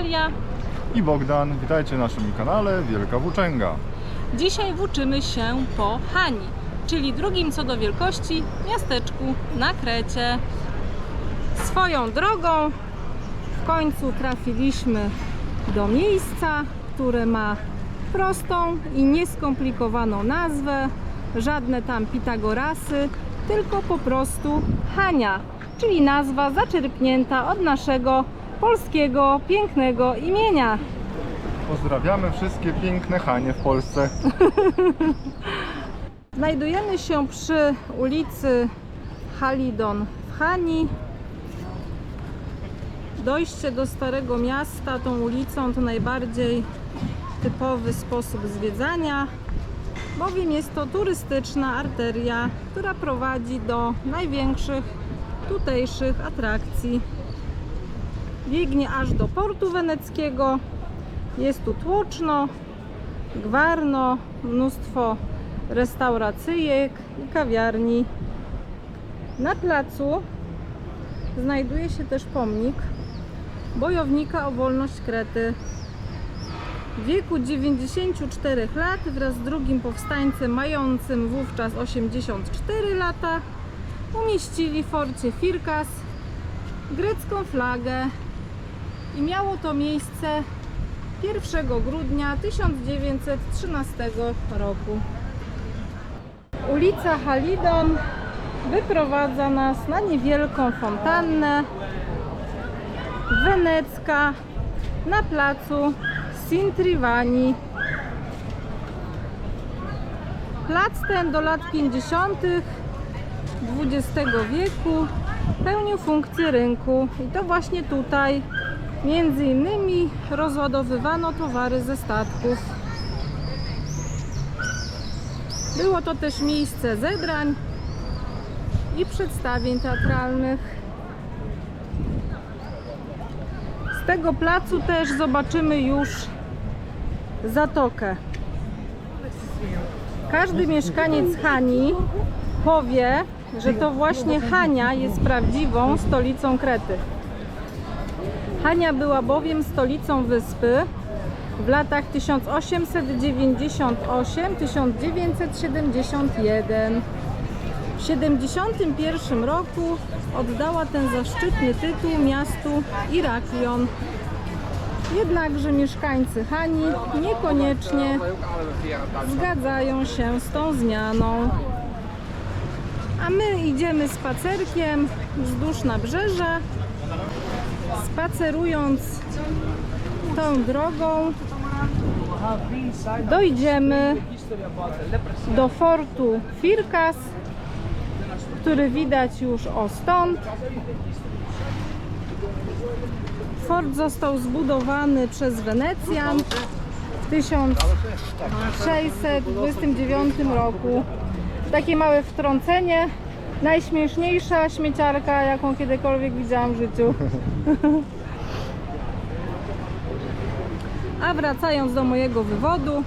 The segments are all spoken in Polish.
Natalia. i Bogdan. Witajcie na naszym kanale Wielka Włóczęga. Dzisiaj włóczymy się po Hani, czyli drugim co do wielkości miasteczku na Krecie. Swoją drogą w końcu trafiliśmy do miejsca, które ma prostą i nieskomplikowaną nazwę. Żadne tam Pitagorasy, tylko po prostu Hania, czyli nazwa zaczerpnięta od naszego polskiego pięknego imienia. Pozdrawiamy wszystkie piękne Hanie w Polsce. Znajdujemy się przy ulicy Halidon w Hani. Dojście do Starego Miasta tą ulicą to najbardziej typowy sposób zwiedzania, bowiem jest to turystyczna arteria, która prowadzi do największych tutejszych atrakcji. Biegnie aż do portu weneckiego. Jest tu tłoczno, gwarno, mnóstwo restauracyjek i kawiarni. Na placu znajduje się też pomnik bojownika o wolność Krety. W wieku 94 lat wraz z drugim powstańcem mającym wówczas 84 lata umieścili w forcie Firkas grecką flagę i miało to miejsce 1 grudnia 1913 roku. Ulica Halidon wyprowadza nas na niewielką fontannę wenecka na placu Sintrivani. Plac ten do lat 50. XX wieku pełnił funkcję rynku i to właśnie tutaj między innymi rozładowywano towary ze statków. Było to też miejsce zebrań i przedstawień teatralnych. Z tego placu też zobaczymy już zatokę. Każdy mieszkaniec Hani powie, że to właśnie Hania jest prawdziwą stolicą Krety. Hania była bowiem stolicą wyspy w latach 1878-1971. W 1971 roku oddała ten zaszczytny tytuł miastu Iraklion. Jednakże mieszkańcy Hani niekoniecznie zgadzają się z tą zmianą. A my idziemy spacerkiem wzdłuż nabrzeża, spacerując tą drogą dojdziemy do fortu Firkas, który widać już o stąd. Fort został zbudowany przez Wenecjan w 1629 roku. Takie małe wtrącenie. Najśmieszniejsza śmieciarka, jaką kiedykolwiek widziałam w życiu. A wracając do mojego wywodu,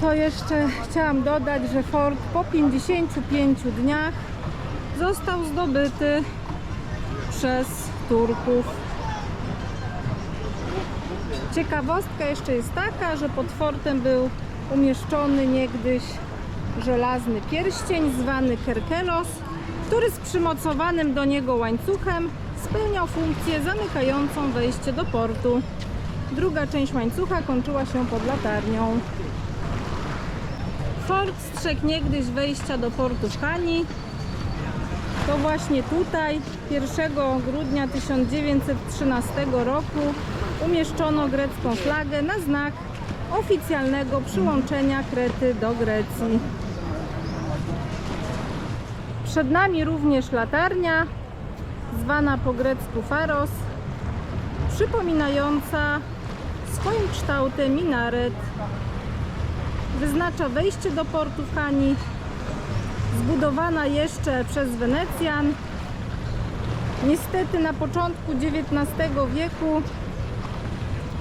to jeszcze chciałam dodać, że fort po 55 dniach został zdobyty przez Turków. Ciekawostka jeszcze jest taka, że pod fortem był umieszczony niegdyś żelazny pierścień zwany Kerkelos, który z przymocowanym do niego łańcuchem spełniał funkcję zamykającą wejście do portu. Druga część łańcucha kończyła się pod latarnią. Fort strzegł niegdyś wejścia do portu Hani. To właśnie tutaj 1 grudnia 1913 roku umieszczono grecką flagę na znak oficjalnego przyłączenia Krety do Grecji. Przed nami również latarnia, zwana po grecku Faros, przypominająca swoim kształtem minaret. Wyznacza wejście do portu w Hani, zbudowana jeszcze przez Wenecjan. Niestety na początku XIX wieku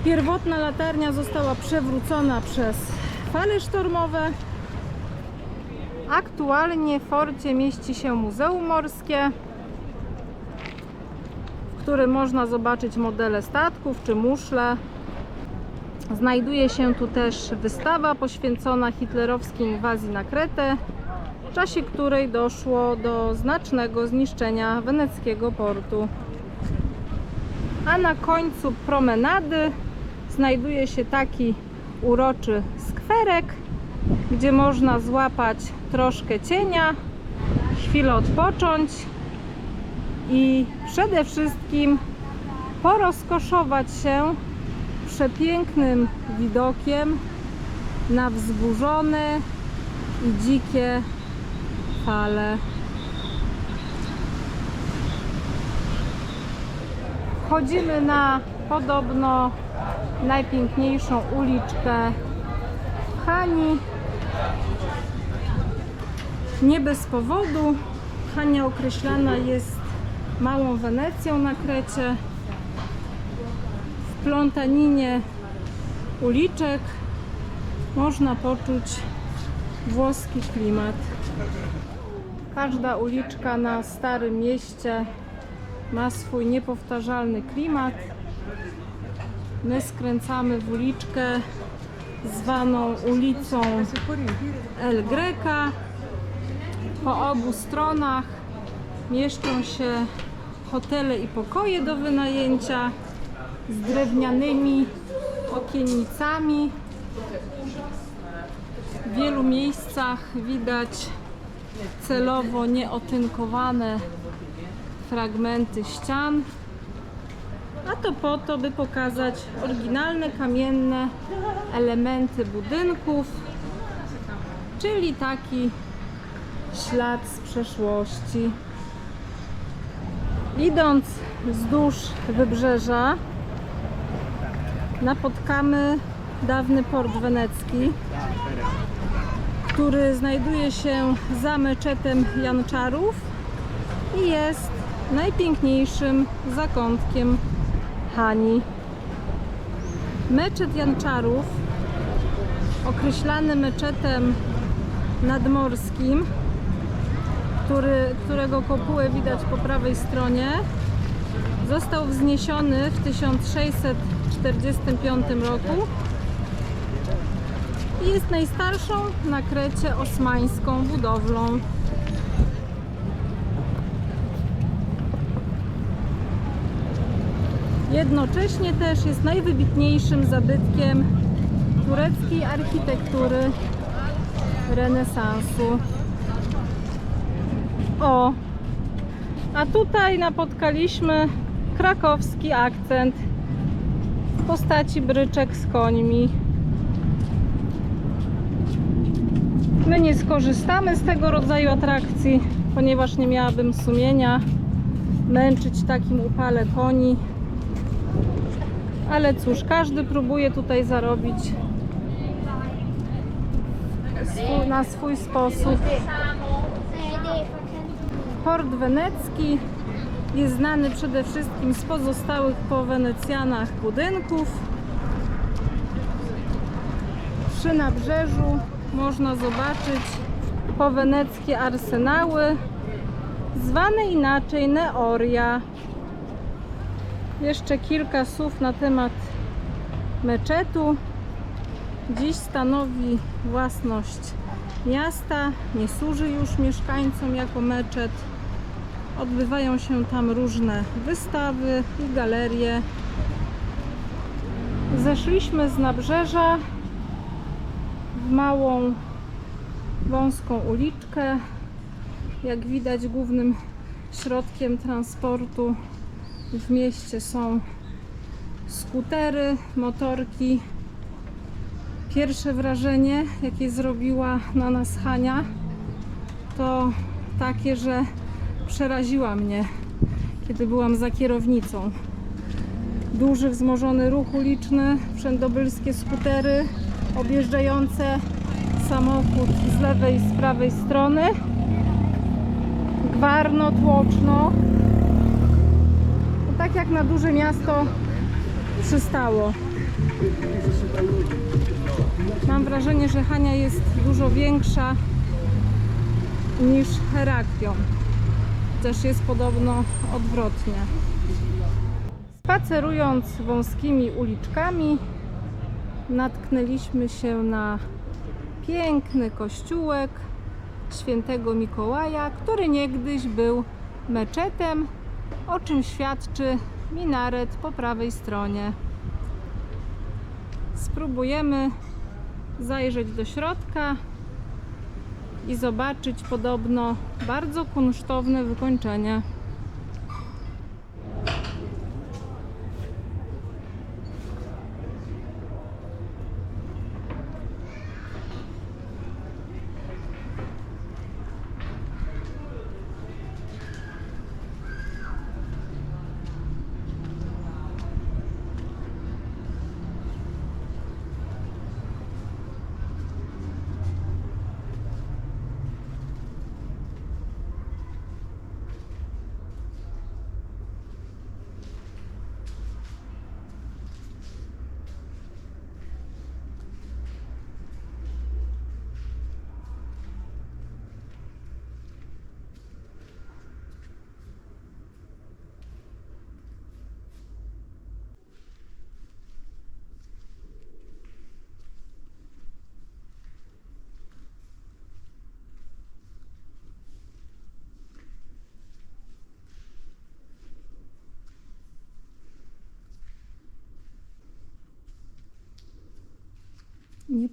pierwotna latarnia została przewrócona przez fale sztormowe. Aktualnie w forcie mieści się Muzeum Morskie, w którym można zobaczyć modele statków czy muszle. Znajduje się tu też wystawa poświęcona hitlerowskiej inwazji na Kretę, w czasie której doszło do znacznego zniszczenia weneckiego portu. A na końcu promenady znajduje się taki uroczy skwerek, gdzie można złapać troszkę cienia, chwilę odpocząć i przede wszystkim porozkoszować się przepięknym widokiem na wzburzone i dzikie fale. Wchodzimy na podobno najpiękniejszą uliczkę Hani. Nie bez powodu. Hania określana jest małą Wenecją na Krecie. W plątaninie uliczek można poczuć włoski klimat. Każda uliczka na Starym Mieście ma swój niepowtarzalny klimat. My skręcamy w uliczkę zwaną ulicą El Greca. Po obu stronach mieszczą się hotele i pokoje do wynajęcia z drewnianymi okienicami. W wielu miejscach widać celowo nieotynkowane fragmenty ścian. A to po to, by pokazać oryginalne kamienne elementy budynków, czyli taki ślad z przeszłości. Idąc wzdłuż wybrzeża, napotkamy dawny port wenecki, który znajduje się za meczetem Janczarów i jest najpiękniejszym zakątkiem Hani. Meczet Janczarów, określany meczetem nadmorskim, który, którego kopułę widać po prawej stronie, został wzniesiony w 1645 roku i jest najstarszą na Krecie osmańską budowlą. Jednocześnie też jest najwybitniejszym zabytkiem tureckiej architektury renesansu. O, a tutaj napotkaliśmy krakowski akcent w postaci bryczek z końmi. My nie skorzystamy z tego rodzaju atrakcji, ponieważ nie miałabym sumienia męczyć takim upale koni. Ale cóż, każdy próbuje tutaj zarobić na swój sposób. Port wenecki jest znany przede wszystkim z pozostałych po Wenecjanach budynków. Przy nabrzeżu można zobaczyć poweneckie arsenały, zwane inaczej Neoria. Jeszcze kilka słów na temat meczetu. Dziś stanowi własność miasta, nie służy już mieszkańcom jako meczet. Odbywają się tam różne wystawy i galerie. Zeszliśmy z nabrzeża w małą, wąską uliczkę. Jak widać, głównym środkiem transportu w mieście są skutery, motorki. Pierwsze wrażenie, jakie zrobiła na nas Hania, to takie, że przeraziła mnie, kiedy byłam za kierownicą. Duży, wzmożony ruch uliczny, wszędobylskie skutery objeżdżające samochód z lewej i z prawej strony. Gwarno, tłoczno. Tak na duże miasto przystało. Mam wrażenie, że Hania jest dużo większa niż Heraklion. Chociaż jest podobno odwrotnie. Spacerując wąskimi uliczkami, natknęliśmy się na piękny kościółek świętego Mikołaja, który niegdyś był meczetem, o czym świadczy minaret po prawej stronie. Spróbujemy zajrzeć do środka i zobaczyć podobno bardzo kunsztowne wykończenie.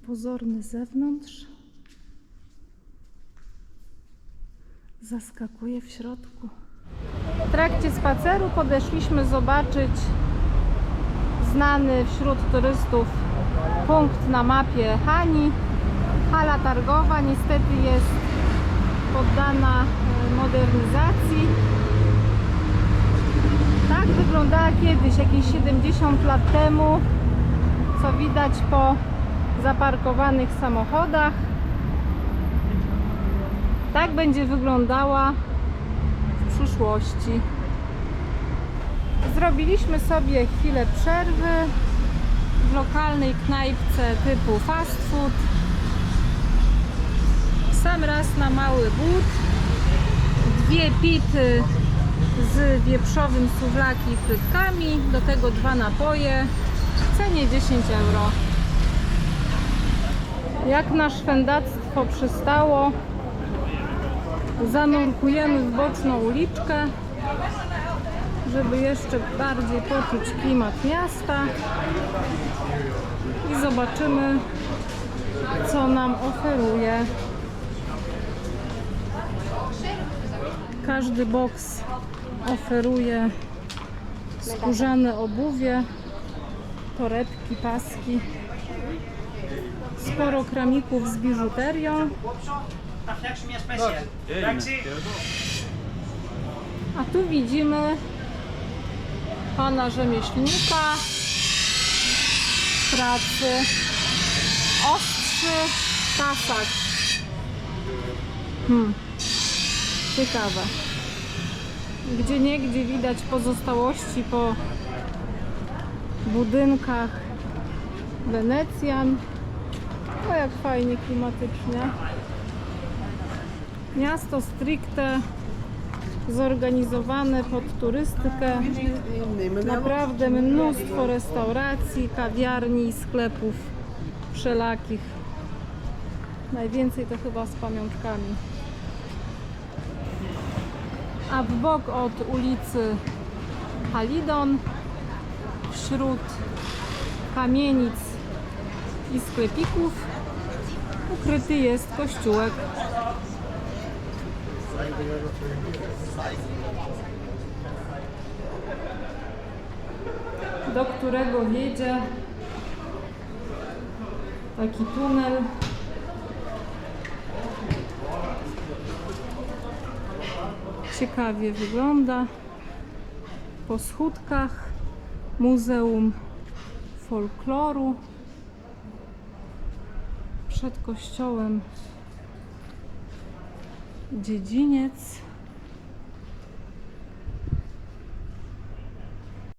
Niepozorny z zewnątrz zaskakuje w środku. W trakcie spaceru podeszliśmy zobaczyć znany wśród turystów punkt na mapie Hani. Hala targowa niestety jest poddana e, modernizacji. Tak wyglądała kiedyś, jakieś 70 lat temu, co widać po zaparkowanych samochodach. Tak będzie wyglądała w przyszłości. Zrobiliśmy sobie chwilę przerwy w lokalnej knajpce typu fast food. Sam raz na mały głód. Dwie pity z wieprzowym suwlaki i frytkami. Do tego dwa napoje w cenie 10 euro. Jak na szwendactwo przystało, zanurkujemy w boczną uliczkę, żeby jeszcze bardziej poczuć klimat miasta i zobaczymy, co nam oferuje. Każdy boks oferuje skórzane obuwie, torebki, paski sporo kramików z biżuterią, a tu widzimy pana rzemieślnika pracy ostrzy tasak. Hmm, ciekawe. Gdzie niegdzie widać pozostałości po budynkach Wenecjan. O jak fajnie klimatycznie. Miasto stricte zorganizowane pod turystykę. Naprawdę mnóstwo restauracji, kawiarni, sklepów wszelakich. Najwięcej to chyba z pamiątkami. A w bok od ulicy Halidon, wśród kamienic i sklepików, ukryty jest kościółek. do którego wiedzie taki tunel. Ciekawie wygląda. Po schódkach Muzeum Folkloru. Przed kościołem dziedziniec.